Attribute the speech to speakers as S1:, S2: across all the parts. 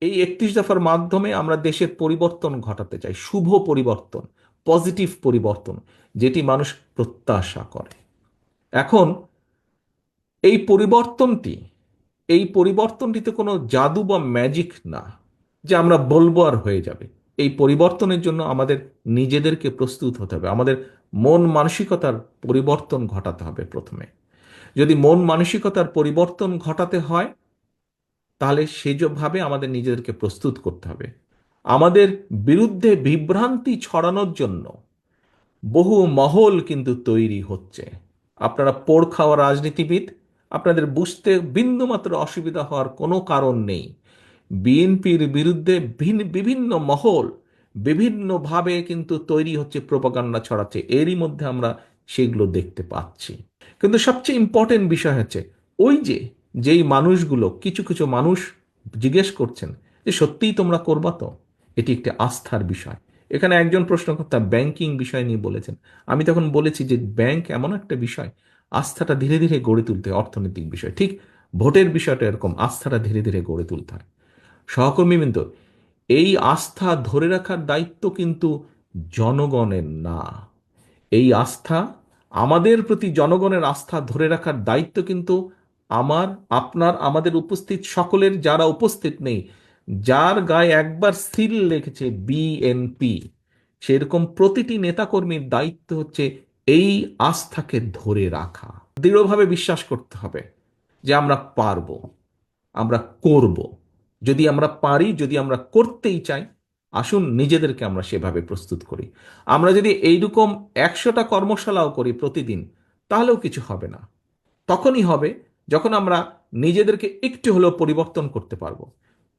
S1: এই একত্রিশ দফার মাধ্যমে আমরা দেশের পরিবর্তন ঘটাতে চাই, শুভ পরিবর্তন পজিটিভ পরিবর্তন, যেটি মানুষ প্রত্যাশা করে। এখন, এই পরিবর্তনটি, এই পরিবর্তনটিতে কোনো জাদু বা ম্যাজিক না, যে আমরা বলব আর হয়ে যাবে। এই পরিবর্তনের জন্য আমাদের নিজেদেরকে প্রস্তুত হতে হবে। আমাদের মন মানসিকতার পরিবর্তন ঘটাতে হবে প্রথমে। যদি মন মানসিকতার পরিবর্তন ঘটাতে হয় তাহলে সেভাবে আমাদের নিজেদেরকে প্রস্তুত করতে হবে। আমাদের বিরুদ্ধে বিভ্রান্তি ছড়ানোর জন্য বহু মহল কিন্তু তৈরি হচ্ছে। আপনারা পোড় খাওয়া রাজনীতিবিদ, আপনাদের বুঝতে বিন্দুমাত্র অসুবিধা হওয়ার কোনো কারণ নেই। বিএনপির বিরুদ্ধে ভিন- বিভিন্ন মহল বিভিন্নভাবে কিন্তু তৈরি হচ্ছে, প্রোপাগান্ডা ছড়াচ্ছে। এরই মধ্যে আমরা সেগুলো দেখতে পাচ্ছি। কিন্তু সবচেয়ে ইম্পর্টেন্ট বিষয় হচ্ছে, ওই যে যেই মানুষগুলো, কিছু কিছু মানুষ জিজ্ঞেস করছেন যে, সত্যিই তোমরা করবা তো? এটি একটি আস্থার বিষয়। এখানে একজন প্রশ্নকর্তা ব্যাংকিং বিষয় নিয়ে বলেছেন। আমি তখন বলেছি যে, ব্যাংক এমন একটা বিষয়, আস্থাটা ধীরে ধীরে গড়ে তুলতে অর্থনৈতিক বিষয়। ঠিক ভোটের বিষয়টা এরকম, আস্থাটা ধীরে ধীরে গড়ে তুলতে হয়। সহকর্মীবৃন্দ এই আস্থা ধরে রাখার দায়িত্ব কিন্তু জনগণের না। এই আস্থা, আমাদের প্রতি জনগণের আস্থা ধরে রাখার দায়িত্ব কিন্তু আমার, আপনার, আমাদের উপস্থিত সকলের যারা উপস্থিত নেই, যার গায়ে একবার সিল লেগেছে বিএনপি সেরকম প্রতিটি নেতাকর্মীর দায়িত্ব হচ্ছে এই আস্থাকে ধরে রাখা। দৃঢ়ভাবে বিশ্বাস করতে হবে যে আমরা পারব, আমরা করব। যদি আমরা পারি, যদি আমরা করতেই চাই, আসুন নিজেদেরকে আমরা সেভাবে প্রস্তুত করি। আমরা যদি এইরকম একশোটা কর্মশালাও করি প্রতিদিন, তাহলেও কিছু হবে না। তখনই হবে যখন আমরা নিজেদেরকে একটু হলেও পরিবর্তন করতে পারব।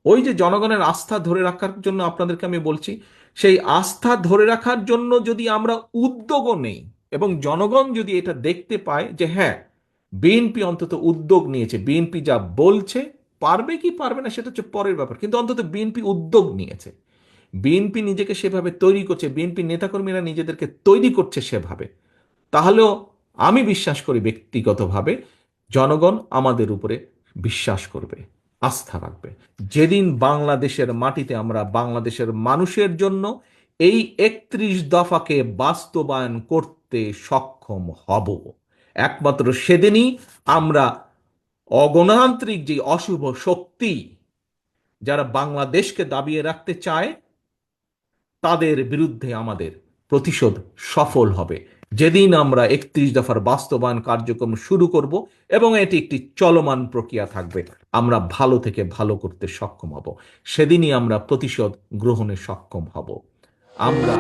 S1: ওই যে জনগণের আস্থা ধরে রাখার জন্য আপনাদেরকে আমি বলছি, সেই আস্থা ধরে রাখার জন্য যদি আমরা উদ্যোগও নেই এবং জনগণ যদি এটা দেখতে পায় যে হ্যাঁ বিএনপি অন্তত উদ্যোগ নিয়েছে, বিএনপি যা বলছে, পারবে কি পারবে না সেটা হচ্ছে পরের ব্যাপার। কিন্তু অন্তত বিএনপি উদ্যোগ নিয়েছে। বিএনপি নিজেকে সেভাবে তৈরি করছে, বিএনপি নেতাকর্মীরা নিজেদেরকে তৈরি করছে সেভাবে। তাহলেও আমি বিশ্বাস করি ব্যক্তিগতভাবে জনগণ আমাদের উপরে বিশ্বাস করবে, আস্থা রাখবে। যেদিন বাংলাদেশের মাটিতে আমরা বাংলাদেশের মানুষের জন্য এই একত্রিশ দফাকে বাস্তবায়ন করতে সক্ষম হব, একমাত্র সেদিনই আমরা অগণতান্ত্রিক যে অশুভ শক্তি যারা বাংলাদেশকে দাবিয়ে রাখতে চায়, তাদের বিরুদ্ধে আমাদের প্রতিশোধ সফল হবে। যেদিন আমরা একত্রিশ দফার বাস্তবায়ন কার্যক্রম শুরু করব এবং এটি একটি চলমান প্রক্রিয়া থাকবে, আমরা ভালো থেকে ভালো করতে সক্ষম হব। সেদিনই আমরা প্রতিশোধ গ্রহণে সক্ষম হব। আমরা